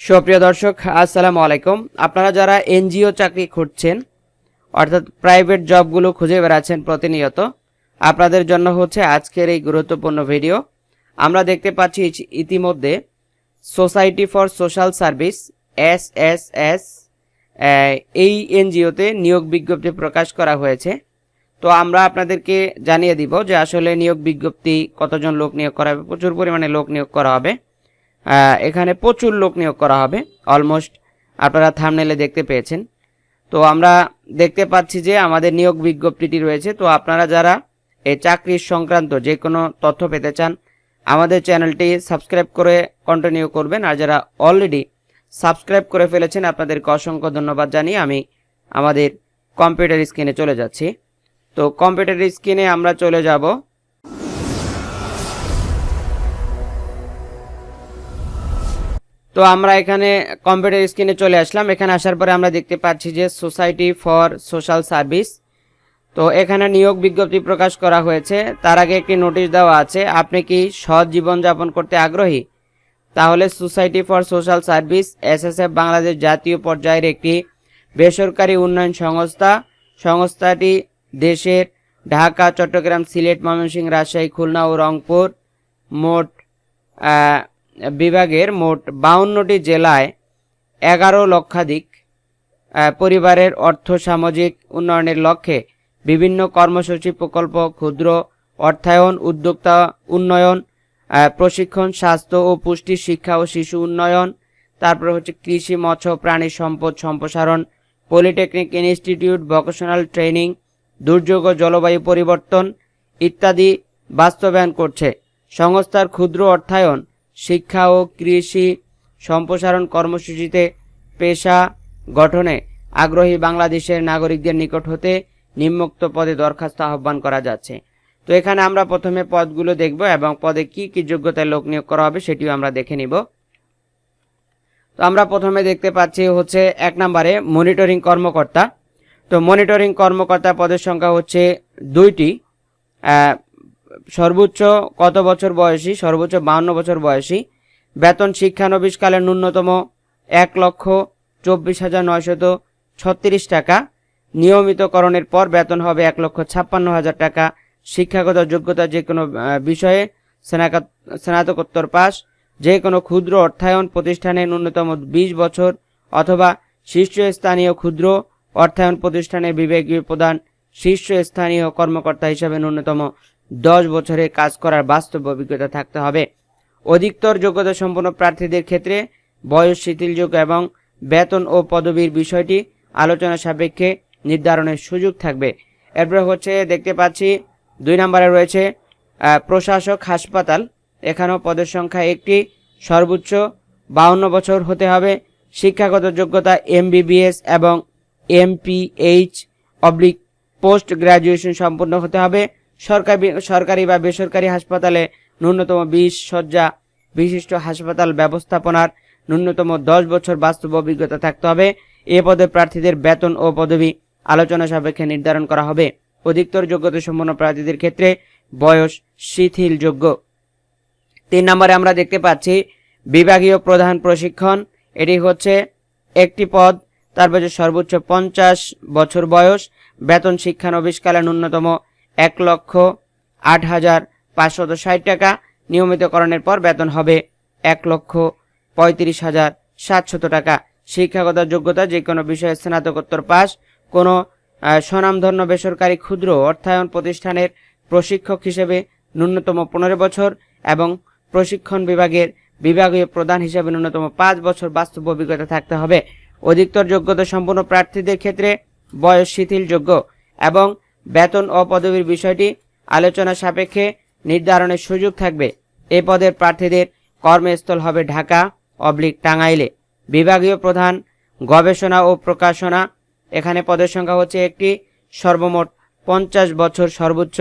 সুপ্রিয় দর্শক, আসসালামু আলাইকুম। আপনারা যারা এনজিও চাকরি খুঁজছেন, অর্থাৎ প্রাইভেট জবগুলো খুঁজে বেড়াচ্ছেন প্রতিনিয়ত, আপনাদের জন্য হচ্ছে আজকের এই গুরুত্বপূর্ণ ভিডিও। আমরা দেখতে পাচ্ছি ইতিমধ্যে society for social service S S S এই এনজিওতে নিয়োগ বিজ্ঞপ্তি প্রকাশ করা হয়েছে। তো আমরা আপনাদেরকে জানিয়ে দিব যে আসলে নিয়োগ বিজ্ঞপ্তি কতজন লোক নিয়োগ করা হবে, প্রচুর পরিমাণে লোক নিয়োগ করা হবে। এখানে প্রচুর লোক নিয়োগ করা হবে অলমোস্ট আপনারা থামনেলে দেখতে পেয়েছেন। তো আমরা দেখতে পাচ্ছি যে আমাদের নিয়োগ বিজ্ঞপ্তিটি রয়েছে, তো আপনারা যারা এই চাকরির সংক্রান্ত যে কোনো তথ্য পেতে চান, আমাদের চ্যানেলটি সাবস্ক্রাইব করে কন্টিনিউ করবেন, আর যারা অলরেডি সাবস্ক্রাইব করে ফেলেছেন, আপনাদেরকে অসংখ্য ধন্যবাদ জানিয়ে আমি আমাদের কম্পিউটার স্ক্রিনে চলে যাচ্ছি। তো কম্পিউটার স্ক্রিনে আমরা চলে যাব। তো আমরা এখানে কম্পিউটার স্ক্রিনে চলে আসলাম। এখানে আসার পরে আমরা দেখতে পাচ্ছি যে সোসাইটি ফর সোশ্যাল সার্ভিস তো এখানে নিয়োগ বিজ্ঞপ্তি প্রকাশ করা হয়েছে। তার আগে একটি নোটিশ দেওয়া আছে, আপনি কি সৎ জীবনযাপন করতে আগ্রহী? তাহলে society for social service SSF Bangladesh জাতীয় পর্যায়ের একটি বেসরকারি উন্নয়ন সংস্থা। সংস্থাটি দেশের ঢাকা, চট্টগ্রাম, সিলেট, ময়মনসিংহ, রাজশাহী, খুলনা ও রংপুর মোট বিভাগের মোট বাউন্নটি জেলায় এগারো লক্ষাধিক পরিবারের অর্থ সামাজিক উন্নয়নের লক্ষ্যে বিভিন্ন কর্মসূচি প্রকল্প, ক্ষুদ্র অর্থায়ন, উদ্যোক্তা উন্নয়ন প্রশিক্ষণ, স্বাস্থ্য ও পুষ্টি শিক্ষা ও শিশু উন্নয়ন, তারপর হচ্ছে কৃষি, মৎস্য, প্রাণী সম্পদ সম্প্রসারণ, পলিটেকনিক ইনস্টিটিউট, ভোকেশনাল ট্রেনিং, দুর্যোগ ও জলবায়ু পরিবর্তন ইত্যাদি বাস্তবায়ন করছে। সংস্থার ক্ষুদ্র অর্থায়ন শিক্ষা ও কৃষি সম্প্রসারণ কর্মসূচিতে পেশা গঠনে আগ্রহী বাংলাদেশের নাগরিকদের নিকট হতে নিম্নোক্ত পদে দরখাস্ত আহ্বান করা যাচ্ছে। তো এখানে আমরা প্রথমে পদগুলো দেখব এবং পদে কি কি যোগ্যতায় লোক নিয়োগ করা হবে সেটিও আমরা দেখে নিব। তো আমরা প্রথমে দেখতে পাচ্ছি হচ্ছে এক নম্বরে মনিটরিং কর্মকর্তা। তো মনিটরিং কর্মকর্তা পদের সংখ্যা হচ্ছে দুইটি। সর্বোচ্চ কত বছর বয়সী? সর্বোচ্চ বাহান্ন বছর বয়সী। বেতন শিক্ষানবিশকালে ন্যূনতম এক লক্ষ চব্বিশ হাজার নয়শত ছত্রিশ টাকা। নিয়মিতকরণের পর বেতন হবে এক লক্ষ ছাপ্পান্ন হাজার টাকা। শিক্ষাগত যোগ্যতা যে কোনো বিষয়ে স্নাতকোত্তর পাস। যে কোনো ক্ষুদ্র অর্থায়ন প্রতিষ্ঠানে ন্যূনতম বিশ বছর অথবা শীর্ষস্থানীয় ক্ষুদ্র অর্থায়ন প্রতিষ্ঠানের বিভাগীয় প্রধান শীর্ষস্থানীয় কর্মকর্তা হিসাবে ন্যূনতম দশ বছরের কাজ করার বাস্তব অভিজ্ঞতা থাকতে হবে। অধিকতর যোগ্যতা সম্পন্ন প্রার্থীদের ক্ষেত্রে বয়স, শিথিলযোগ্য এবং বেতন ও পদবীর বিষয়টি আলোচনা সাপেক্ষে নির্ধারণের সুযোগ থাকবে। এরপর হচ্ছে দেখতে পাচ্ছি, দুই নম্বরে রয়েছে প্রশাসক হাসপাতাল। এখানেও পদের সংখ্যা একটি, সর্বোচ্চ বাউন্ন বছর হতে হবে। শিক্ষাগত যোগ্যতা এমবিবিএস এবং এমপিএইচ অবলিক পোস্ট গ্রাজুয়েশন সম্পন্ন হতে হবে। সরকারি সরকারি বা বেসরকারি হাসপাতালে ন্যূনতম বিশ শয্যা বিশিষ্ট হাসপাতাল ব্যবস্থাপনার ন্যূনতম দশ বছর বাস্তব অভিজ্ঞতা থাকতে হবে। এ পদে প্রার্থীদের বেতন ও পদবি আলোচনা সাপেক্ষে নির্ধারণ করা হবে। অধিকতর যোগ্যতা সম্পন্ন প্রার্থীদের ক্ষেত্রে বয়স শিথিল যোগ্য তিন নম্বরে আমরা দেখতে পাচ্ছি, বিভাগীয় প্রধান প্রশিক্ষণ। এটি হচ্ছে একটি পদ তারপর যে সর্বোচ্চ পঞ্চাশ বছর বয়স। বেতন শিক্ষানবিশকালে ন্যূনতম এক লক্ষ আট হাজার পাঁচশত ষাট টাকা। নিয়মিতকরণের পর বেতন হবে এক লক্ষ পঁয়ত্রিশ হাজার সাতশত টাকা। শিক্ষাগত যোগ্যতা যে কোনো বিষয়ে স্নাতকোত্তর পাস, কোনো স্বনামধন্য বেসরকারি ক্ষুদ্র অর্থায়ন প্রতিষ্ঠানের প্রশিক্ষক হিসেবে ন্যূনতম পনেরো বছর এবং প্রশিক্ষণ বিভাগের বিভাগীয় প্রধান হিসেবে ন্যূনতম পাঁচ বছর বাস্তব অভিজ্ঞতা থাকতে হবে। অধিকতর যোগ্যতা সম্পন্ন প্রার্থীদের ক্ষেত্রে বয়স শিথিলযোগ্য এবং বেতন ও পদবীর বিষয়টি আলোচনা সাপেক্ষে নির্ধারণের সুযোগ থাকবে। এ পদের প্রার্থীদের কর্মস্থল হবে ঢাকা অবলিক টাঙ্গাইলে। বিভাগীয় প্রধান গবেষণা ও প্রকাশনা, এখানে পদের সংখ্যা হচ্ছে একটি, সর্বমোট পঞ্চাশ বছর সর্বোচ্চ।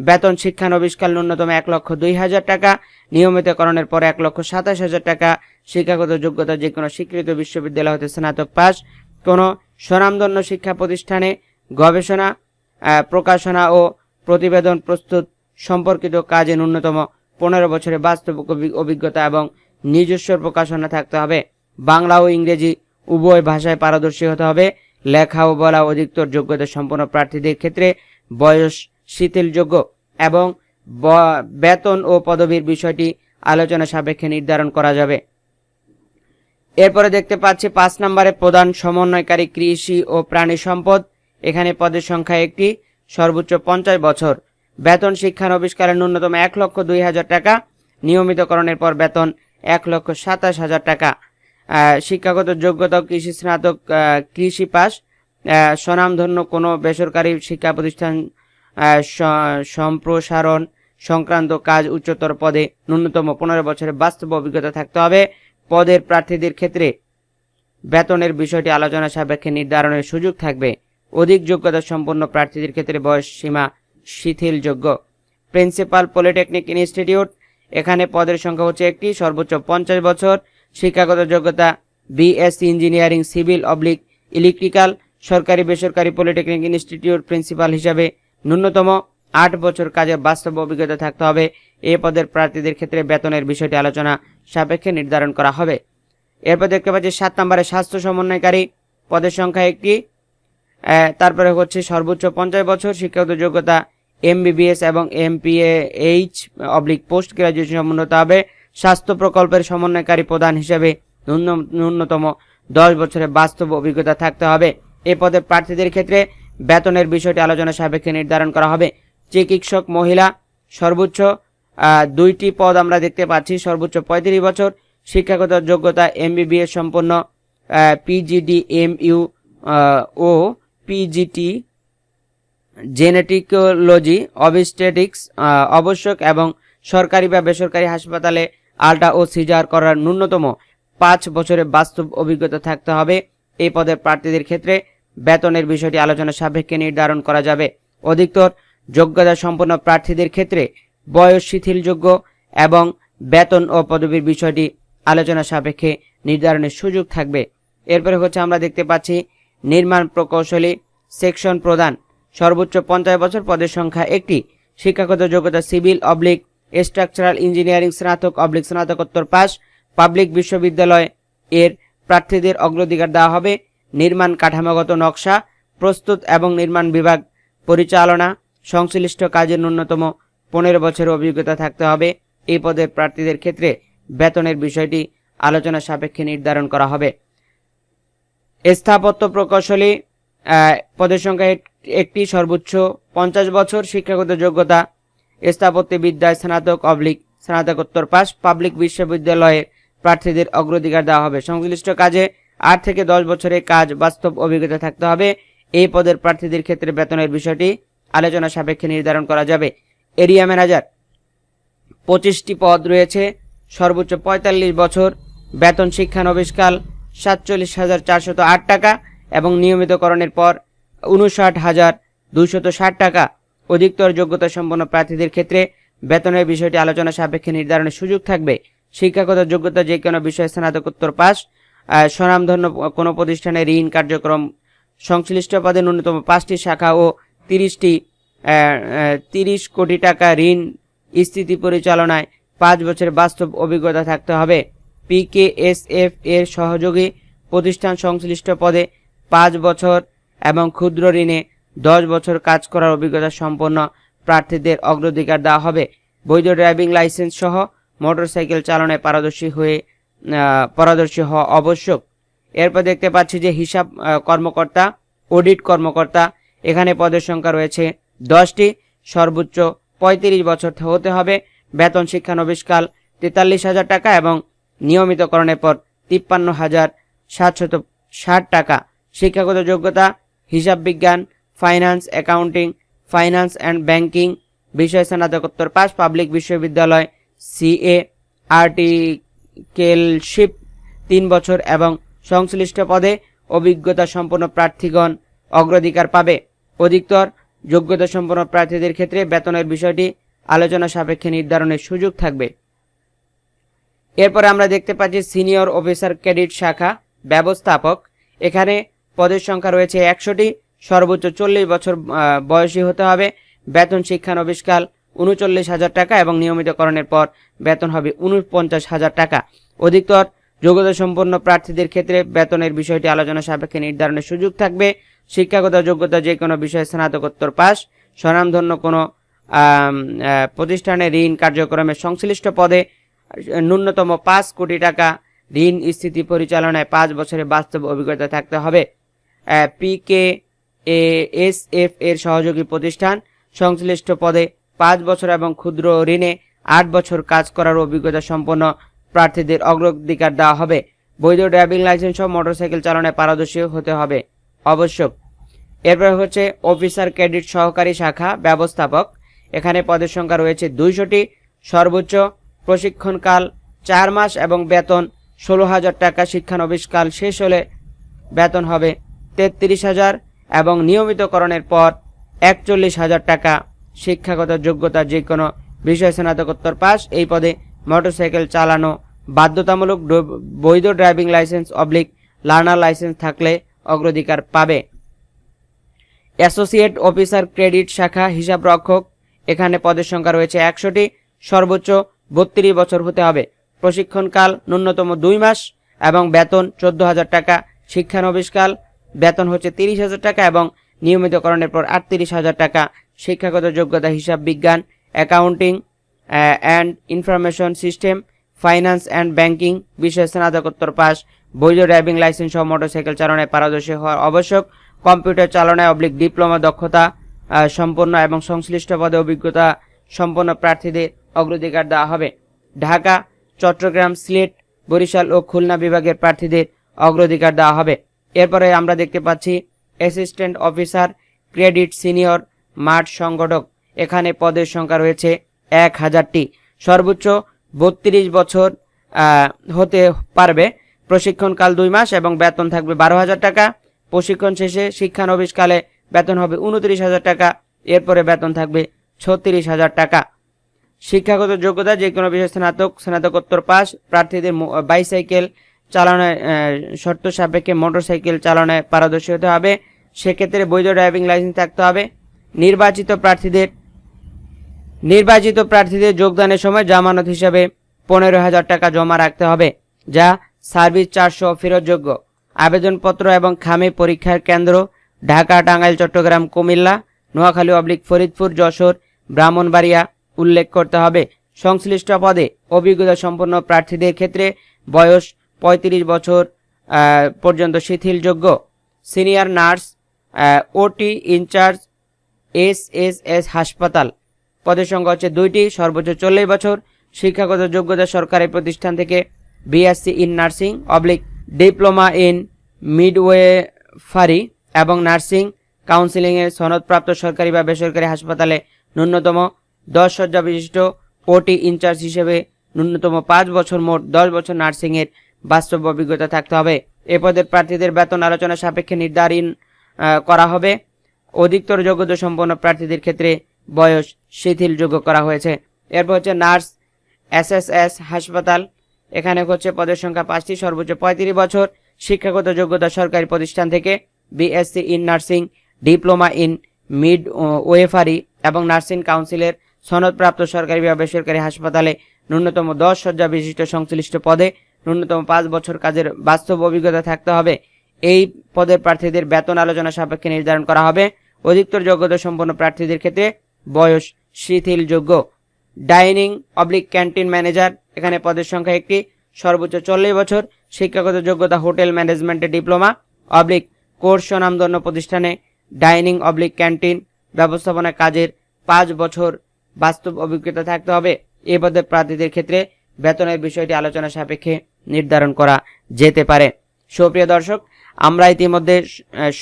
বেতন শিক্ষা শিক্ষানবিষ্কাল ন্যূনতম এক লক্ষ দুই হাজার টাকা, নিয়মিতকরণের পর এক লক্ষ সাতাশ হাজার টাকা। শিক্ষাগত যোগ্যতা যে কোনো স্বীকৃত বিশ্ববিদ্যালয় হতে স্নাতক পাস। কোনো স্বনামধন্য শিক্ষা প্রতিষ্ঠানে গবেষণা প্রকাশনা ও প্রতিবেদন প্রস্তুত সম্পর্কিত কাজে ন্যূনতম পনেরো বছরের বাস্তব অভিজ্ঞতা এবং নিজস্ব প্রকাশনা থাকতে হবে। বাংলা ও ইংরেজি উভয় ভাষায় পারদর্শী হতে হবে। লেখা ও বলা অধিকতর যোগ্যতা সম্পন্ন প্রার্থীদের ক্ষেত্রে বয়স শিথিলযোগ্য এবং বেতন ও পদবীর বিষয়টি আলোচনা সাপেক্ষে নির্ধারণ করা যাবে। এরপরে দেখতে পাচ্ছি পাঁচ নম্বরে প্রধান সমন্বয়কারী কৃষি ও প্রাণী সম্পদ এখানে পদের সংখ্যা একটি, সর্বোচ্চ পঞ্চাশ বছর। বেতন শিক্ষার আবিষ্কারের ন্যূনতম এক লক্ষ দুই হাজার টাকা, নিয়মিতকরণের পর বেতন এক লক্ষ সাতাশ হাজার টাকা। শিক্ষাগত যোগ্যতা কৃষি স্নাতক কৃষি পাস স্বনামধন্য কোনো বেসরকারি শিক্ষা প্রতিষ্ঠান সম্প্রসারণ সংক্রান্ত কাজ উচ্চতর পদে ন্যূনতম পনেরো বছরের বাস্তব অভিজ্ঞতা থাকতে হবে। পদের প্রার্থীদের ক্ষেত্রে বেতনের বিষয়টি আলোচনা সাপেক্ষে নির্ধারণের সুযোগ থাকবে। অধিক যোগ্যতা সম্পন্ন প্রার্থীদের ক্ষেত্রে বয়স সীমা শিথিলযোগ্য। প্রিন্সিপাল পলিটেকনিক ইনস্টিটিউট, এখানে পদের সংখ্যা হচ্ছে একটি, সর্বোচ্চ পঞ্চাশ বছর। শিক্ষাগত যোগ্যতা BSc engineering, civil oblique electrical, সরকারি বেসরকারি পলিটেকনিক ইনস্টিটিউট প্রিন্সিপাল হিসাবে ন্যূনতম আট বছর কাজের বাস্তব অভিজ্ঞতা থাকতে হবে। এ পদের প্রার্থীদের ক্ষেত্রে বেতনের বিষয়টি আলোচনা সাপেক্ষে নির্ধারণ করা হবে। এরপর দেখতে পাচ্ছি সাত নম্বরে স্বাস্থ্য সমন্বয়কারী, পদের সংখ্যা একটি তারপরে হচ্ছে সর্বোচ্চ পঞ্চাশ বছর, শিক্ষাগত যোগ্যতা এমবিবিএস এবং এমপিএইচ অবলিক পোস্ট গ্রাজুয়েশন সম্পন্ন হতে হবে। স্বাস্থ্য প্রকল্পের সমন্বয়কারী প্রধান হিসেবে ন্যূনতম দশ বছরের বাস্তব অভিজ্ঞতা থাকতে হবে। এ পদে প্রার্থীদের ক্ষেত্রে বেতনের বিষয়টি আলোচনা সাপেক্ষে নির্ধারণ করা হবে। চিকিৎসক, মহিলা, সর্বোচ্চ দুইটি পদ আমরা দেখতে পাচ্ছি। সর্বোচ্চ পঁয়ত্রিশ বছর, শিক্ষাগত যোগ্যতা এমবিবিএস সম্পন্ন PGD M U O PGT gynaecology obstetrics আবশ্যক এবং সরকারি বা বেসরকারি হাসপাতালে আল্ট্রা ও সিজার করার ন্যূনতম পাঁচ বছরের বাস্তব অভিজ্ঞতা থাকতে হবে। এই পদের প্রার্থীদের ক্ষেত্রে বেতনের বিষয়টি আলোচনা সাপেক্ষে নির্ধারণ করা যাবে। অধিকতর যোগ্যতা সম্পন্ন প্রার্থীদের ক্ষেত্রে বয়স শিথিলযোগ্য এবং বেতন ও পদবীর বিষয়টি আলোচনা সাপেক্ষে নির্ধারণের সুযোগ থাকবে। এরপরে হচ্ছে আমরা দেখতে পাচ্ছি নির্মাণ প্রকৌশলী সেকশন প্রদান সর্বোচ্চ পঞ্চাশ বছর পদের সংখ্যা একটি। শিক্ষাগত যোগ্যতা সিভিল, অবলিক, স্ট্রাকচারাল ইঞ্জিনিয়ারিং, স্নাতক, অবলিক, স্নাতকোত্তর পাস। পাবলিক বিশ্ববিদ্যালয় এর প্রার্থীদের অগ্রাধিকার দেওয়া হবে। নির্মাণ কাঠামোগত নকশা, প্রস্তুত এবং নির্মাণ বিভাগ পরিচালনা, সংশ্লিষ্ট কাজের ন্যূনতম পনেরো বছরের অভিজ্ঞতা থাকতে হবে। এই পদের প্রার্থীদের ক্ষেত্রে বেতনের বিষয়টি আলোচনা সাপেক্ষে নির্ধারণ করা হবে। স্থাপত্য প্রকৌশলী পদের সংখ্যা এক- একটি, সর্বোচ্চ পঞ্চাশ বছর, শিক্ষাগত যোগ্যতা স্থাপত্য বিদ্যায় স্নাতক অবলিক, স্নাতকোত্তর পাস পাবলিক বিশ্ববিদ্যালয়ের প্রার্থীদের অগ্রাধিকার দেওয়া হবে। সংশ্লিষ্ট কাজে আট থেকে দশ বছরের কাজ বাস্তব অভিজ্ঞতা থাকতে হবে। এই পদের প্রার্থীদের ক্ষেত্রে বেতনের বিষয়টি আলোচনা সাপেক্ষে নির্ধারণ করা যাবে। এরিয়া ম্যানেজার, পঁচিশটি পদ রয়েছে, সর্বোচ্চ পঁয়তাল্লিশ বছর, বেতন শিক্ষানবিষ্কাল সাতচল্লিশ হাজার চারশত আট টাকা এবং নিয়মিতকরণের পর উনষাট হাজার দুইশত ষাট টাকা। অধিকতর যোগ্যতা সম্পন্ন প্রার্থীদের ক্ষেত্রে বেতনের বিষয়টি আলোচনা সাপেক্ষে নির্ধারণের সুযোগ থাকবে। শিক্ষাগত যোগ্যতা যে কোনো বিষয়ে স্নাতকোত্তর পাস স্বনামধন্য কোনো প্রতিষ্ঠানে ঋণ কার্যক্রম, সংশ্লিষ্ট পদে ন্যূনতম পাঁচটি শাখা ও তিরিশটি তিরিশ কোটি টাকা ঋণ স্থিতি পরিচালনায় পাঁচ বছরের বাস্তব অভিজ্ঞতা থাকতে হবে। পিকেএসএফ এর সহযোগী প্রতিষ্ঠান সংশ্লিষ্ট পদে পাঁচ বছর এবং ক্ষুদ্র ঋণে দশ বছর কাজ করার অভিজ্ঞতা সম্পন্ন প্রার্থীদের অগ্রাধিকার দেওয়া হবে। বৈধ ড্রাইভিং লাইসেন্স সহ মোটরসাইকেল চালনায় পারদর্শী হয়ে পারদর্শী হওয়া আবশ্যক। এরপর দেখতে পাচ্ছি যে হিসাব কর্মকর্তা, অডিট কর্মকর্তা, এখানে পদের সংখ্যা রয়েছে দশটি। সর্বোচ্চ পঁয়ত্রিশ বছর হতে হবে। বেতন শিক্ষা শিক্ষানবিষ্কাল তেতাল্লিশ হাজার টাকা এবং নিয়মিতকরণের পর তিপ্পান্ন হাজার সাতশত ষাট টাকা। শিক্ষাগত যোগ্যতা, হিসাব বিজ্ঞান, finance, accounting, finance and banking, বিষয় স্নাতকোত্তর পাস, পাবলিক বিশ্ববিদ্যালয় সিএ আর্টিকেলশিপ তিন বছর এবং সংশ্লিষ্ট পদে অভিজ্ঞতা সম্পন্ন প্রার্থীগণ অগ্রাধিকার পাবে। অধিকতর যোগ্যতা সম্পন্ন প্রার্থীদের ক্ষেত্রে বেতনের বিষয়টি আলোচনা সাপেক্ষে নির্ধারণের সুযোগ থাকবে। এরপরে আমরা দেখতে পাচ্ছি সিনিয়র অফিসার ক্রেডিট শাখা ব্যবস্থাপক। এখানে পদের সংখ্যা রয়েছে একশোটি, সর্বোচ্চ চল্লিশ বছর বয়সী হতে হবে। বেতন শিক্ষানবিষ্কাল উনচল্লিশ হাজার টাকা এবং নিয়মিতকরণের পর বেতন হবে উনপঞ্চাশ হাজার টাকা। অধিকতর যোগ্যতা সম্পন্ন প্রার্থীদের ক্ষেত্রে বেতনের বিষয়টি আলোচনা সাপেক্ষে নির্ধারণের সুযোগ থাকবে। শিক্ষাগত যোগ্যতা যে কোনো বিষয়ে স্নাতকোত্তর পাস, স্বনামধন্য কোনো প্রতিষ্ঠানে ঋণ কার্যক্রমের সংশ্লিষ্ট পদে ন্যূনতম পাঁচ কোটি টাকা ঋণ স্থিতি পরিচালনায় পাঁচ বছরের বাস্তব অভিজ্ঞতা থাকতে হবে। পিকে এস এফ এর সহযোগী প্রতিষ্ঠান সংশ্লিষ্ট পদে পাঁচ বছর এবং ক্ষুদ্র ঋণে আট বছর কাজ করার অভিজ্ঞতা সম্পন্ন প্রার্থীদের অগ্রাধিকার দেওয়া হবে। বৈধ ড্রাইভিং লাইসেন্স সহ মোটরসাইকেল চালনায় পারদর্শী হতে হবে আবশ্যক এরপর হচ্ছে অফিসার ক্রেডিট সহকারী শাখা ব্যবস্থাপক। এখানে পদের সংখ্যা রয়েছে দুইশোটি। সর্বোচ্চ প্রশিক্ষণকাল চার মাস এবং বেতন ষোলো হাজার টাকা, শিক্ষানবিশকাল শেষ হলে বেতন হবে তেত্রিশ হাজার এবং নিয়মিতকরণের পর একচল্লিশ হাজার টাকা। শিক্ষাগত যোগ্যতা যে কোনো বিষয় স্নাতকোত্তর পাস, এই পদে মোটরসাইকেল চালানো বাধ্যতামূলক বৈধ driving licence oblique learner licence থাকলে অগ্রাধিকার পাবে। অ্যাসোসিয়েট অফিসার ক্রেডিট শাখা হিসাব রক্ষক, এখানে পদের সংখ্যা রয়েছে একশোটি। সর্বোচ্চ বত্রিশ বছর হতে হবে। প্রশিক্ষণকাল ন্যূনতম দুই মাস এবং বেতন চোদ্দ হাজার টাকা। শিক্ষানবিশকাল, বেতন হচ্ছে তিরিশ হাজার টাকা এবং নিয়মিতকরণের পর আটত্রিশ হাজার টাকা। শিক্ষাগত যোগ্যতা হিসাব বিজ্ঞান, accounting and information system finance and banking বিশেষ স্নাতকোত্তর পাস। বৈধ ড্রাইভিং লাইসেন্স সহ মোটরসাইকেল চালনায় পারদর্শী হওয়া আবশ্যক। কম্পিউটার চালনায় অবলিক ডিপ্লোমা দক্ষতা সম্পন্ন এবং সংশ্লিষ্ট পদে অভিজ্ঞতা সম্পন্ন প্রার্থীদের অগ্রাধিকার দেওয়া হবে। ঢাকা, চট্টগ্রাম, সিলেট, বরিশাল ও খুলনা বিভাগের প্রার্থীদের অগ্রাধিকার দেওয়া হবে। এরপরে আমরা দেখতে পাচ্ছি অ্যাসিস্ট্যান্ট অফিসার, ক্রেডিট সিনিয়র, মাঠ সংগঠক। এখানে পদের সংখ্যা রয়েছে এক হাজারটি। সর্বোচ্চ বত্রিশ বছর হতে পারবে। প্রশিক্ষণকাল দুই মাস এবং বেতন থাকবে বারো হাজার টাকা। প্রশিক্ষণ শেষে শিক্ষানবিশকালে বেতন হবে উনত্রিশ হাজার টাকা। এরপরে বেতন থাকবে ছত্রিশ হাজার টাকা। শিক্ষাগত যোগ্যতা যে কোনো বিষয়ে স্নাতক স্নাতকোত্তর পাস প্রার্থীদের বাইসাইকেল চালানোয় আহ, শর্ত সাপেক্ষে মোটরসাইকেল চালানোয় পারদর্শী হতে হবে। সেক্ষেত্রে বৈধ ড্রাইভিং লাইসেন্স থাকতে হবে। নির্বাচিত প্রার্থীদের নির্বাচিত প্রার্থীদের যোগদানের সময় জামানত হিসাবে পনেরো হাজার টাকা জমা রাখতে হবে যা সার্ভিস চারশো ফেরতযোগ্য। আবেদনপত্র এবং খামে পরীক্ষার কেন্দ্র ঢাকা টাঙ্গাইল চট্টগ্রাম কুমিল্লা নোয়াখালী অবলিক ফরিদপুর যশোর ব্রাহ্মণবাড়িয়া উল্লেখ করতে হবে। সংশ্লিষ্ট পদে অভিজ্ঞতা সম্পন্ন প্রার্থীদের ক্ষেত্রে বয়স পঁয়ত্রিশ বছর পর্যন্ত শিথিলযোগ্য। Senior nurse OT in charge S S S হাসপাতাল। পদের সংখ্যা হচ্ছে দুইটি, সর্বোচ্চ চল্লিশ বছর। শিক্ষাগত যোগ্যতা সরকারি প্রতিষ্ঠান থেকে BSc in nursing, oblique diploma in midwifery এবং নার্সিং কাউন্সিলিংয়ের সনদপ্রাপ্ত সরকারি বা বেসরকারি হাসপাতালে ন্যূনতম দশ শয্যা বিশিষ্ট ওটি ইনচার্জ হিসেবে ন্যূনতম পাঁচ বছর মোট দশ বছর নার্সিংয়ের বাস্তব অভিজ্ঞতা থাকতে হবে। এ পদের প্রার্থীদের বেতন আলোচনা সাপেক্ষে নির্ধারণ করা হবে। অধিকতর যোগ্যতা সম্পন্ন প্রার্থীদের ক্ষেত্রে বয়স শিথিলযোগ্য করা হয়েছে। এরপর হচ্ছে নার্স এসএসএস হাসপাতাল। এখানে হচ্ছে পদের সংখ্যা পাঁচটি, সর্বোচ্চ পঁয়ত্রিশ বছর শিক্ষাগত যোগ্যতা সরকারি প্রতিষ্ঠান থেকে BSc in nursing, diploma in midwifery এবং নার্সিং কাউন্সিলের সনদপ্রাপ্ত সরকারি বা বেসরকারি হাসপাতালে ন্যূনতম দশ শয্যা বিশিষ্ট সংশ্লিষ্ট পদে ন্যূনতম পাঁচ বছর কাজের বাস্তব অভিজ্ঞতা থাকতে হবে। এই পদের প্রার্থীদের বেতন আলোচনা সাপেক্ষে নির্ধারণ করা হবে। অধিকতর যোগ্যতা সম্পন্ন প্রার্থীদের ক্ষেত্রে বয়স শিথিলযোগ্য। ডাইনিং অবলিক ক্যান্টিন ম্যানেজার, এখানে পদের সংখ্যা একটি। সর্বোচ্চ চল্লিশ বছর। শিক্ষাগত যোগ্যতা হোটেল ম্যানেজমেন্টে ডিপ্লোমা। অবলিক কোর্স স্বনামধন্য প্রতিষ্ঠানে ডাইনিং অবলিক ক্যান্টিন। ব্যবস্থাপনা কাজের পাঁচ বছর বাস্তব অভিজ্ঞতা থাকতে হবে। এ পদে প্রার্থীদের ক্ষেত্রে বেতনের বিষয়টি আলোচনা সাপেক্ষে নির্ধারণ করা যেতে পারে। সুপ্রিয় দর্শক, আমরা ইতিমধ্যে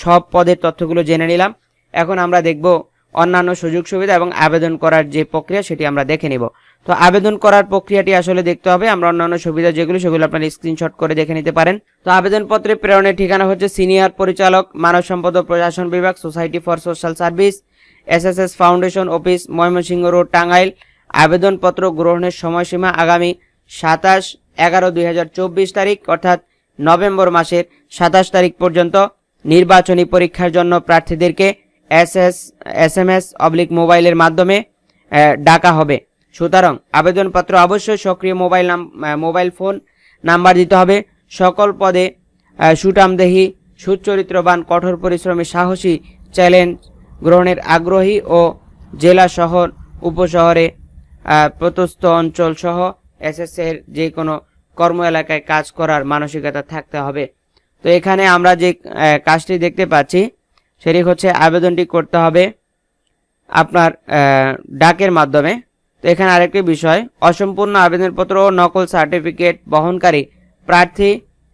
সব পদের তথ্যগুলো জেনে নিলাম। এখন আমরা দেখব অন্যান্য সুযোগ সুবিধা এবং আবেদন করার যে প্রক্রিয়া, সেটি আমরা দেখে নিব। তো আবেদন করার প্রক্রিয়াটি আসলে দেখতে হবে। আমরা অন্যান্য সুবিধা যেগুলো, সেগুলো আপনারা স্ক্রিনশট করে দেখে নিতে পারেন। তো আবেদনপত্রে প্রেরণের ঠিকানা হচ্ছে সিনিয়র পরিচালক, মানব সম্পদ ও প্রশাসন বিভাগ society for social service SSS foundation office, Mymensingh road, Tangail. আবেদনপত্র গ্রহণের সময়সীমা আগামী সাতাশ এগারো দুই তারিখ, অর্থাৎ নভেম্বর মাসের সাতাশ তারিখ পর্যন্ত নির্বাচনী পরীক্ষার জন্য প্রার্থীদেরকে S S S M S oblique মোবাইলের মাধ্যমে ডাকা হবে। সুতরাং আবেদনপত্র অবশ্যই সক্রিয় মোবাইল নাম মোবাইল ফোন নাম্বার দিতে হবে। সকল পদে সুটামদেহী সুচরিত্রবান, কঠোর পরিশ্রমী, সাহসী, চ্যালেঞ্জ গ্রহণের আগ্রহী ও জেলা শহর, উপশহরে প্রতস্থ অঞ্চল সহ এসএস এর যে কোনো কর্ম এলাকায় কাজ করার মানসিকতা থাকতে হবে। তো এখানে আমরা যে কাজটি দেখতে পাচ্ছি, সেটি হচ্ছে আবেদনটি করতে হবে আপনার ডাকের মাধ্যমে। তো এখানে আরেকটি বিষয়, অসম্পূর্ণ আবেদনপত্র ও নকল সার্টিফিকেট বহনকারী প্রার্থী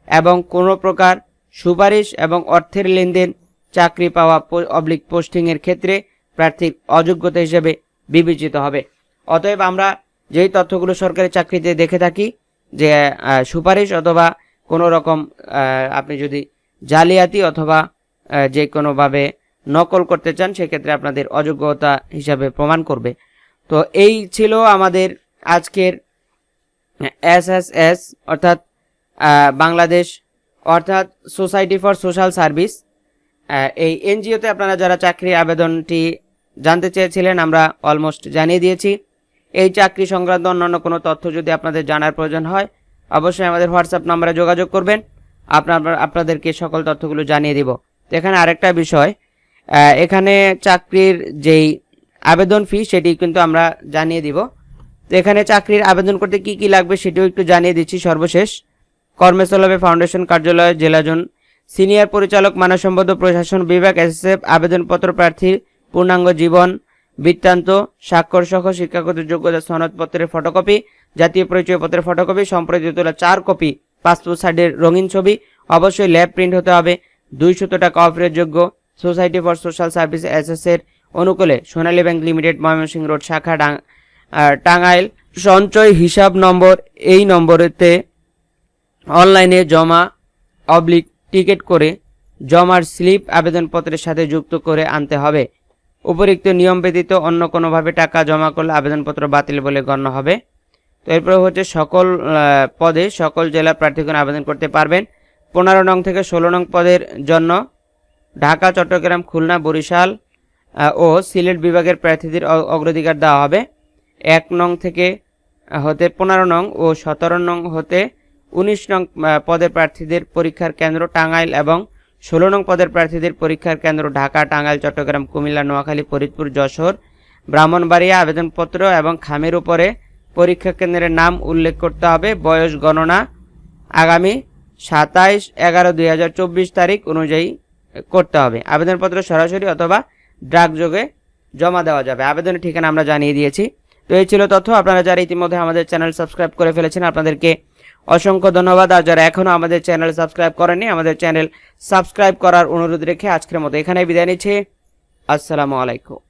এবং কোনো প্রকার সুপারিশ এবং অর্থের লেনদেন চাকরি পাওয়া অবলিক পোস্টিংয়ের ক্ষেত্রে প্রার্থীর অযোগ্যতা হিসেবে বিবেচিত হবে। অতএব আমরা যেই তথ্যগুলো সরকারি চাকরিতে দেখে থাকি, যে সুপারিশ অথবা কোনো রকম আপনি যদি জালিয়াতি অথবা যে কোনোভাবে নকল করতে চান, সেক্ষেত্রে আপনাদের অযোগ্যতা হিসাবে প্রমাণ করবে। তো এই ছিল আমাদের আজকের এস এস এস অর্থাৎ বাংলাদেশ, অর্থাৎ সোসাইটি ফর সোশ্যাল সার্ভিস। এই এনজিওতে আপনারা যারা চাকরি আবেদনটি জানতে চেয়েছিলেন, আমরা অলমোস্ট জানিয়ে দিয়েছি। এই চাকরি সংক্রান্ত অন্যান্য কোনো তথ্য যদি আপনাদের জানার প্রয়োজন হয়, অবশ্যই আমাদের হোয়াটসঅ্যাপ নম্বরে যোগাযোগ করবেন। আপনার, আপনাদেরকে সকল তথ্যগুলো জানিয়ে দিব। এখানে আরেকটা বিষয় এখানে চাকরির যেই আবেদন ফি সেটি কিন্তু আমরা জানিয়ে দিব। তো এখানে চাকরির আবেদন করতে কি কি লাগবে সেটিও একটু জানিয়ে দিচ্ছি সর্বশেষ। কর্মস্থলবে ফাউন্ডেশন কার্যালয়, জেলাজন সিনিয়র পরিচালক, মানব সম্পদ প্রশাসন বিভাগ, এসএসএফ, আবেদনপত্র প্রার্থীর পূর্ণাঙ্গ জীবন, বৃত্তান্ত স্বাক্ষর সহ শিক্ষাগত যোগ্যতা সনদপত্রের ফটোকপি, জাতীয় পরিচয়পত্রের ফটোকপি, সম্প্রতি তোলা চার কপি, পাসপোর্ট সাইডের রঙিন ছবি, অবশ্যই ল্যাব প্রিন্ট হতে হবে, দুইশত টাকা অফারের যোগ্য, সোসাইটি ফর সোশ্যাল সার্ভিস এর অনুকূলে Sonali bank limited, Mymensingh road, শাখা টাঙ্গাইল। সঞ্চয় হিসাব নম্বর, এই নম্বরেতে অনলাইনে জমা অবলিক টিকিট করে জমার স্লিপ আবেদনপত্রের সাথে যুক্ত করে আনতে হবে। উপরিক্ত নিয়ম ব্যতীত অন্য কোনোভাবে টাকা জমা করলে আবেদনপত্র বাতিল বলে গণ্য হবে। তো এরপরে হচ্ছে সকল পদে সকল জেলা প্রার্থীগণ আবেদন করতে পারবেন। পনেরো নং থেকে ষোলো নং পদের জন্য ঢাকা, চট্টগ্রাম, খুলনা, বরিশাল ও সিলেট বিভাগের প্রার্থীদের অগ্রাধিকার দেওয়া হবে। এক নং থেকে হতে পনেরো নং ও সতেরো নং হতে উনিশ নং পদের প্রার্থীদের পরীক্ষার কেন্দ্র টাঙ্গাইল এবং ষোলো নং পদের প্রার্থীদের পরীক্ষার কেন্দ্র ঢাকা, টাঙ্গাইল, চট্টগ্রাম, কুমিল্লা, নোয়াখালী, ফরিদপুর, যশোর, ব্রাহ্মণবাড়িয়া, আবেদনপত্র এবং খামের উপরে পরীক্ষা কেন্দ্রের নাম উল্লেখ করতে হবে। বয়স গণনা আগামী সাতাইশ এগারো দুই তারিখ অনুযায়ী করতে হবে। আবেদনপত্র সরাসরি অথবা ডাকযোগে জমা দেওয়া যাবে। আবেদনের ঠিকানা আমরা জানিয়ে দিয়েছি। তো এই ছিল তথ্য। আপনারা যারা ইতিমধ্যে আমাদের চ্যানেল সাবস্ক্রাইব করে ফেলেছেন, আপনাদেরকে অসংখ্য ধন্যবাদ। আর যারা এখনও আমাদের চ্যানেল সাবস্ক্রাইব করেনি আমাদের চ্যানেল সাবস্ক্রাইব করার অনুরোধ রেখে আজকের মতো এখানে বিদায় নিচ্ছে। আসসালামু আলাইকুম।